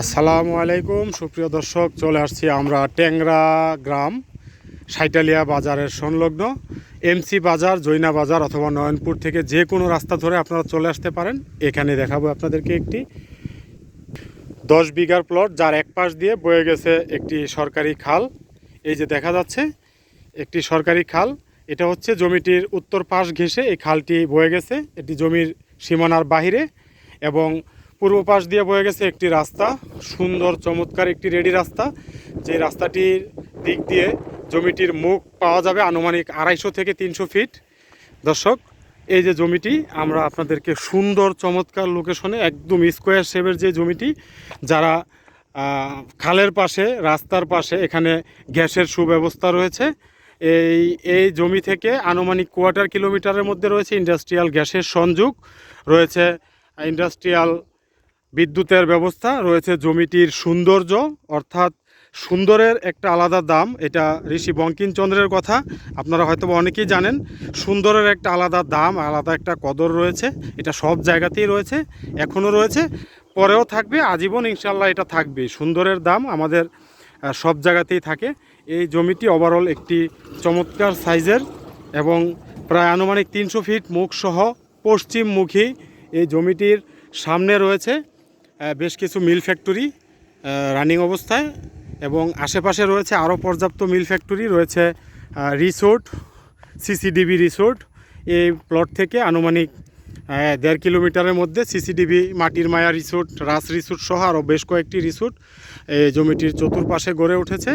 আসসালামু আলাইকুম, সুপ্রিয় দর্শক, চলে আসছি আমরা ট্যাংরা গ্রাম, সাইটালিয়া বাজারের সংলগ্ন এমসি বাজার, জৈনা বাজার অথবা নয়নপুর থেকে যে কোনো রাস্তা ধরে আপনারা চলে আসতে পারেন। এখানে দেখাবো আপনাদেরকে একটি দশ বিঘার প্লট যার এক পাশ দিয়ে বয়ে গেছে একটি সরকারি খাল। এই যে দেখা যাচ্ছে, একটি সরকারি খাল, এটা হচ্ছে জমিটির উত্তর পাশ ঘেঁষে এই খালটি বয়ে গেছে। এটি জমির সীমানার বাহিরে এবং পূর্ব পাশ দিয়ে বয়ে গেছে একটি রাস্তা, সুন্দর, চমৎকার একটি রেডি রাস্তা। যে রাস্তাটির দিক দিয়ে জমিটির মুখ পাওয়া যাবে আনুমানিক আড়াইশো থেকে তিনশো ফিট। দর্শক, এই যে জমিটি, আমরা আপনাদেরকে সুন্দর, চমৎকার লোকেশনে একদম স্কোয়ার শেপের যে জমিটি, যারা খালের পাশে, রাস্তার পাশে এখানে গ্যাসের সুব্যবস্থা রয়েছে। এই এই জমি থেকে আনুমানিক কোয়ার্টার কিলোমিটারের মধ্যে রয়েছে ইন্ডাস্ট্রিয়াল গ্যাসের সংযোগ। রয়েছে ইন্ডাস্ট্রিয়াল বিদ্যুতের ব্যবস্থা রয়েছে জমিটির সৌন্দর্য, অর্থাৎ সুন্দরের একটা আলাদা দাম। এটা ঋষি বঙ্কিমচন্দ্রের কথা। আপনারা হয়তো অনেকেই জানেন, সুন্দরের একটা আলাদা দাম, আলাদা একটা কদর রয়েছে। এটা সব জায়গাতেই রয়েছে, এখনও রয়েছে। পরেও থাকবে, আজীবন ইনশাল্লাহ এটা থাকবে। সুন্দরের দাম আমাদের সব জায়গাতেই থাকে। এই জমিটি ওভারঅল একটি চমৎকার সাইজের এবং প্রায় আনুমানিক তিনশো ফিট মুখসহ পশ্চিমমুখী এই জমিটির সামনে রয়েছে। বেশ কিছু মিল ফ্যাক্টরি রানিং অবস্থায় এবং আশেপাশে রয়েছে আরও পর্যাপ্ত মিল ফ্যাক্টরি, রয়েছে রিসোর্ট সিসিডিবি রিসোর্ট এই প্লট থেকে আনুমানিক দেড় কিলোমিটারের মধ্যে সিসিডিবি মাটির মায়া রিসোর্ট রাস রিসোর্ট সহ আরও বেশ কয়েকটি রিসোর্ট এই জমিটির চতুর্পাশে গড়ে উঠেছে।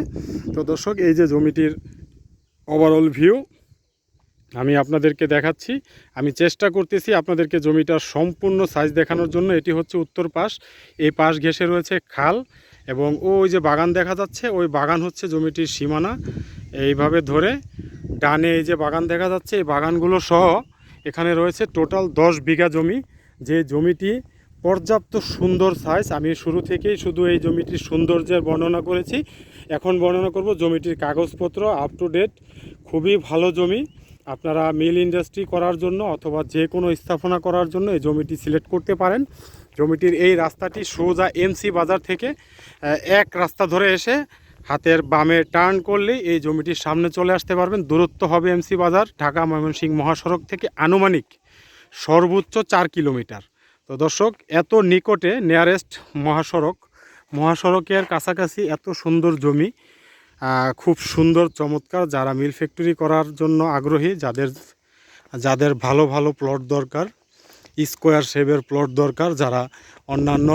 তো দর্শক, এই যে জমিটির ওভারঅল ভিউ আমি আপনাদেরকে দেখাচ্ছি। আমি চেষ্টা করতেছি আপনাদেরকে জমিটার সম্পূর্ণ সাইজ দেখানোর জন্য। এটি হচ্ছে উত্তর পাশ। এই পাশ ঘেঁষে রয়েছে খাল এবং ওই যে বাগান দেখা যাচ্ছে, ওই বাগান হচ্ছে জমিটির সীমানা। এইভাবে ধরে ডানে এই যে বাগান দেখা যাচ্ছে, এই বাগানগুলো সহ এখানে রয়েছে টোটাল দশ বিঘা জমি। যে জমিটি পর্যাপ্ত সুন্দর সাইজ আমি শুরু থেকেই শুধু এই জমিটির সৌন্দর্যের বর্ণনা করেছি। এখন বর্ণনা করব জমিটির কাগজপত্র আপ টু ডেট খুবই ভালো জমি। আপনারা মিল ইন্ডাস্ট্রি করার জন্য অথবা যে কোনো স্থাপনা করার জন্য এই জমিটি সিলেক্ট করতে পারেন। জমিটির এই রাস্তাটি সোজা এমসি বাজার থেকে এক রাস্তা ধরে এসে হাতের বামে টার্ন করলেই এই জমিটির সামনে চলে আসতে পারবেন। দূরত্ব হবে এমসি বাজার, ঢাকা ময়মনসিংহ মহাসড়ক থেকে আনুমানিক সর্বোচ্চ চার কিলোমিটার। তো দর্শক, এত নিকটে নিয়ারেস্ট মহাসড়ক, মহাসড়কের কাছাকাছি এত সুন্দর জমি খুব সুন্দর, চমৎকার যারা মিল ফ্যাক্টরি করার জন্য আগ্রহী, যাদের যাদের ভালো ভালো প্লট দরকার স্কোয়ার শেপের প্লট দরকার, যারা অন্যান্য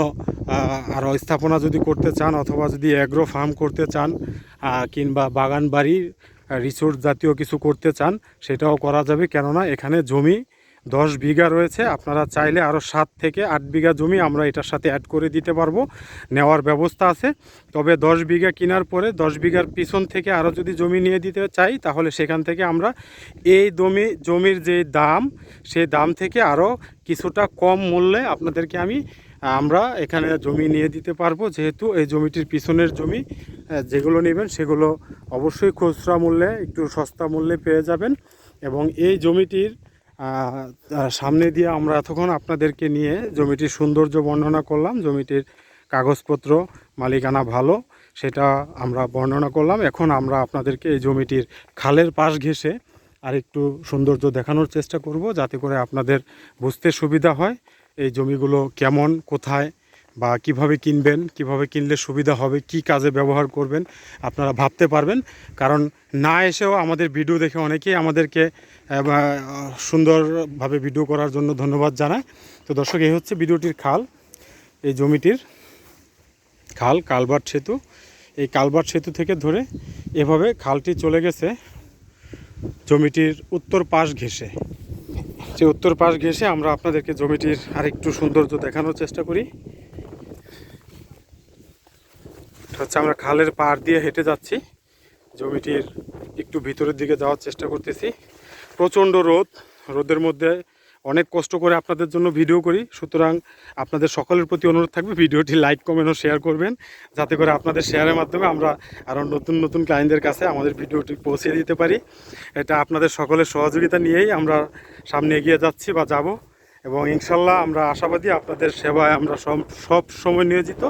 আরও স্থাপনা যদি করতে চান অথবা যদি অ্যাগ্রো ফার্ম করতে চান কিংবা বাগান বাড়ি রিসোর্ট জাতীয় কিছু করতে চান, সেটাও করা যাবে। কেননা এখানে জমি দশ বিঘা রয়েছে। আপনারা চাইলে আরও সাত থেকে আট বিঘা জমি আমরা এটার সাথে অ্যাড করে দিতে পারব। নেওয়ার ব্যবস্থা আছে। তবে দশ বিঘা কেনার পরে দশ বিঘার পিছন থেকে আরও যদি জমি নিয়ে দিতে চাই, তাহলে সেখান থেকে আমরা এই জমি, জমির যে দাম সেই দাম থেকে আরও কিছুটা কম মূল্যে আপনাদেরকে আমি, আমরা এখানে জমি নিয়ে দিতে পারব। যেহেতু এই জমিটির পিছনের জমি যেগুলো নেবেন সেগুলো অবশ্যই খুচরা মূল্যে, একটু সস্তা মূল্যে পেয়ে যাবেন। এবং এই জমিটির সামনে দিয়ে আমরা এতক্ষণ আপনাদেরকে নিয়ে জমিটির সৌন্দর্য বর্ণনা করলাম, জমিটির কাগজপত্র, মালিকানা ভালো, সেটা আমরা বর্ণনা করলাম। এখন আমরা আপনাদেরকে এই জমিটির খালের পাশ ঘেসে আর একটু সৌন্দর্য দেখানোর চেষ্টা করব, যাতে করে আপনাদের বুঝতে সুবিধা হয় এই জমিগুলো কেমন, কোথায় বা কীভাবে কিনবেন, কীভাবে কিনলে সুবিধা হবে, কি কাজে ব্যবহার করবেন, আপনারা ভাবতে পারবেন। কারণ না এসেও আমাদের ভিডিও দেখে অনেকেই আমাদেরকে সুন্দরভাবে ভিডিও করার জন্য ধন্যবাদ জানায়। তো দর্শক, এই হচ্ছে ভিডিওটির খাল, এই জমিটির খাল কালবার সেতু। এই কালবার সেতু থেকে ধরে এভাবে খালটি চলে গেছে জমিটির উত্তর পাশ ঘেঁষে। যে উত্তর পাশ ঘেঁষে আমরা আপনাদেরকে জমিটির আরেকটু সৌন্দর্য দেখানোর চেষ্টা করি। হচ্ছে আমরা খালের পাড় দিয়ে হেঁটে যাচ্ছি। জমিটির একটু ভিতরের দিকে যাওয়ার চেষ্টা করতেছি। প্রচণ্ড রোদ। রোদের মধ্যে অনেক কষ্ট করে আপনাদের জন্য ভিডিও করি। সুতরাং আপনাদের সকলের প্রতি অনুরোধ থাকবে ভিডিওটি লাইক, কমেন্ট ও শেয়ার করবেন। যাতে করে আপনাদের শেয়ারের মাধ্যমে আমরা আরও নতুন নতুন ক্লায়েন্টদের কাছে আমাদের ভিডিওটি পৌঁছে দিতে পারি। এটা আপনাদের সকলের সহযোগিতা নিয়েই আমরা সামনে এগিয়ে যাচ্ছি বা যাব। এবং ইনশাল্লাহ আমরা আশাবাদী আপনাদের সেবায় আমরা সব সময় নিয়োজিত।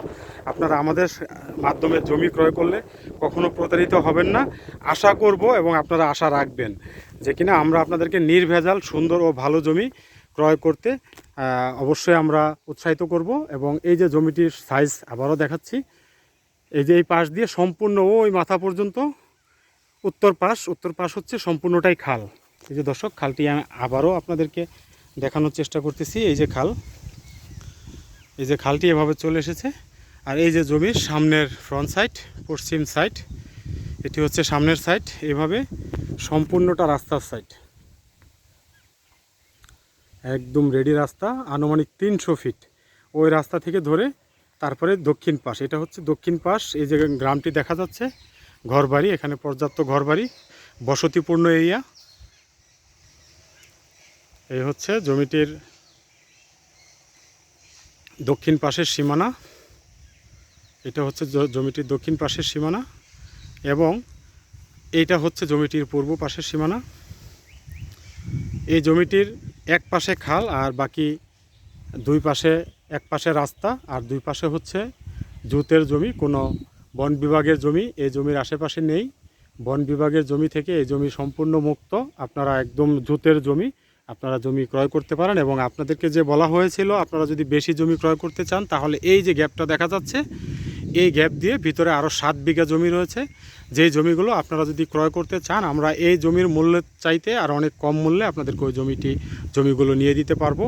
আপনারা আমাদের মাধ্যমে জমি ক্রয় করলে কখনো প্রতারিত হবেন না। আশা করব এবং আপনারা আশা রাখবেন যে কিনা আমরা আপনাদেরকে নির্ভেজাল, সুন্দর ও ভালো জমি ক্রয় করতে অবশ্যই আমরা উৎসাহিত করব এবং এই যে জমিটির সাইজ আবারও দেখাচ্ছি। এই যে এই পাশ দিয়ে সম্পূর্ণ ওই মাথা পর্যন্ত উত্তর পাশ উত্তর পাশ হচ্ছে সম্পূর্ণটাই খাল। এই যে দর্শক, খালটি আবারও আপনাদেরকে দেখানোর চেষ্টা করতেছি, এই যে খাল। এই যে খালটি এভাবে চলে এসেছে। আর এই যে জমির সামনের ফ্রন্ট সাইড পশ্চিম সাইড এটি হচ্ছে সামনের সাইড এভাবে সম্পূর্ণটা রাস্তার সাইড একদম রেডি রাস্তা, আনুমানিক তিনশো ফিট ওই রাস্তা থেকে ধরে তারপরে দক্ষিণ পাশ, এটা হচ্ছে দক্ষিণ পাশ। এই যে গ্রামটি দেখা যাচ্ছে, ঘরবাড়ি, এখানে পর্যাপ্ত ঘরবাড়ি, বসতিপূর্ণ এরিয়া এই হচ্ছে জমিটির দক্ষিণ পাশের সীমানা। এটা হচ্ছে জমিটির দক্ষিণ পাশের সীমানা এবং এইটা হচ্ছে জমিটির পূর্ব পাশের সীমানা। এই জমিটির এক পাশে খাল আর বাকি দুই পাশে, এক পাশে রাস্তা আর দুই পাশে হচ্ছে জুতের জমি। কোনো বন বিভাগের জমি এই জমির আশেপাশে নেই। বন বিভাগের জমি থেকে এই জমি সম্পূর্ণ মুক্ত। আপনারা একদম জুতের জমি আপনারা জমি ক্রয় করতে পারেন এবং আপনাদেরকে যে বলা হয়েছিল, আপনারা যদি বেশি জমি ক্রয় করতে চান, তাহলে এই যে গ্যাপটা দেখা যাচ্ছে, এই গ্যাপ দিয়ে ভিতরে আরও সাত বিঘা জমি রয়েছে। যেই জমিগুলো আপনারা যদি ক্রয় করতে চান, আমরা এই জমির মূল্য চাইতে আর অনেক কম মূল্যে আপনাদেরকে ওই জমিটি, জমিগুলো নিয়ে দিতে পারব।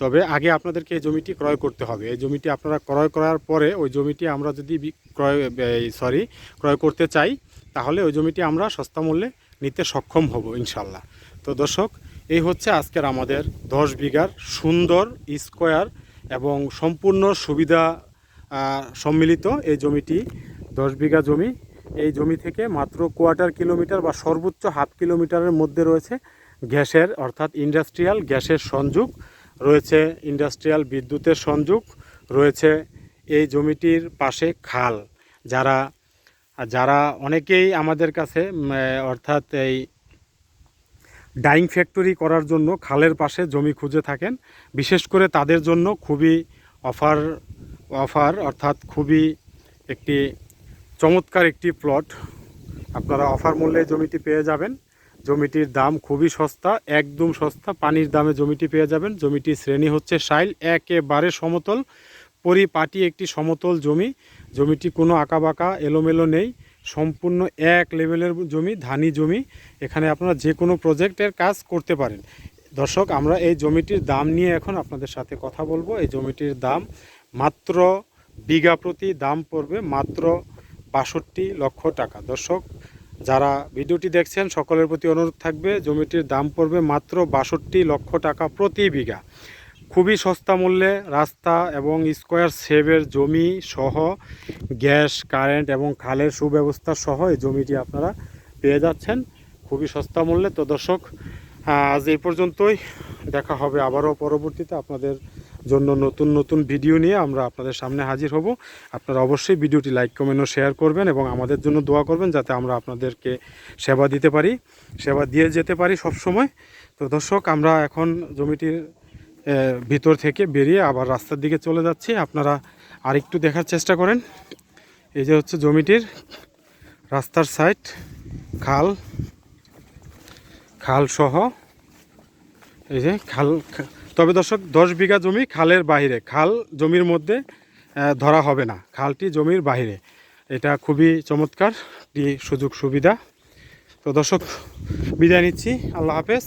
তবে আগে আপনাদেরকে এই জমিটি ক্রয় করতে হবে। এই জমিটি আপনারা ক্রয় করার পরে ওই জমিটি আমরা যদি ক্রয় সরি, ক্রয় করতে চাই, তাহলে ওই জমিটি আমরা সস্তা মূল্যে নিতে সক্ষম হব, ইনশাল্লাহ। তো দর্শক এই হচ্ছে আজকের আমাদের দশ বিঘার সুন্দর স্কোয়ার এবং সম্পূর্ণ সুবিধা সম্মিলিত এই জমিটি, দশ বিঘা জমি। এই জমি থেকে মাত্র কোয়ার্টার কিলোমিটার বা সর্বোচ্চ হাফ কিলোমিটারের মধ্যে রয়েছে গ্যাসের, অর্থাৎ ইন্ডাস্ট্রিয়াল গ্যাসের সংযোগ, রয়েছে ইন্ডাস্ট্রিয়াল বিদ্যুতের সংযোগ, রয়েছে এই জমিটির পাশে খাল। যারা যারা অনেকেই আমাদের কাছে অর্থাৎ এই ডাইং ফ্যাক্টরি করার জন্য খালের পাশে জমি খুঁজে থাকেন। বিশেষ করে তাদের জন্য খুবই অফার অফার অর্থাৎ খুবই একটি চমৎকার একটি প্লট। আপনারা অফার মূল্যে জমিটি পেয়ে যাবেন। জমিটির দাম খুবই সস্তা, একদম সস্তা। পানির দামে জমিটি পেয়ে যাবেন। জমিটির শ্রেণি হচ্ছে সাইল একেবারে সমতল। পরিপাটি একটি সমতল জমি। জমিটি কোনো আঁকাবাঁকা, এলোমেলো নেই। সম্পূর্ণ এক লেভেলের জমি, ধানি জমি, এখানে আপনারা যে কোনো প্রজেক্টের কাজ করতে পারেন। দর্শক, আমরা এই জমিটির দাম নিয়ে এখন আপনাদের সাথে কথা বলব। এই জমিটির দাম মাত্র বিঘা প্রতি দাম পড়বে মাত্র বাষট্টি লক্ষ টাকা। দর্শক, যারা ভিডিওটি দেখছেন, সকলের প্রতি অনুরোধ থাকবে, জমিটির দাম পড়বে মাত্র বাষট্টি লক্ষ টাকা প্রতি বিঘা। খুবই সস্তা মূল্যে রাস্তা এবং স্কোয়ার সেভের জমি সহ গ্যাস, কারেন্ট এবং খালের সুব্যবস্থা সহ এই জমিটি আপনারা পেয়ে যাচ্ছেন। খুবই সস্তা মূল্যে। তো দর্শক আজ এই পর্যন্তই। দেখা হবে আবারও পরবর্তীতে আপনাদের জন্য নতুন নতুন ভিডিও নিয়ে আমরা আপনাদের সামনে হাজির হব। আপনারা অবশ্যই ভিডিওটি লাইক, কমেন্ট ও শেয়ার করবেন এবং আমাদের জন্য দোয়া করবেন যাতে আমরা আপনাদেরকে সেবা দিতে পারি, সেবা দিয়ে যেতে পারি সব সময় তো দর্শক, আমরা এখন জমিটির ভিতর থেকে বেরিয়ে আবার রাস্তার দিকে চলে যাচ্ছি। আপনারা আরেকটু দেখার চেষ্টা করেন। এই যে হচ্ছে জমিটির রাস্তার সাইড খাল খাল সহ। এই যে খাল তবে দর্শক, দশ বিঘা জমি খালের বাইরে খাল জমির মধ্যে ধরা হবে না। খালটি জমির বাইরে এটা খুবই চমৎকার সুযোগ সুবিধা। তো দর্শক, বিদায় নিচ্ছি। আল্লাহ হাফেজ।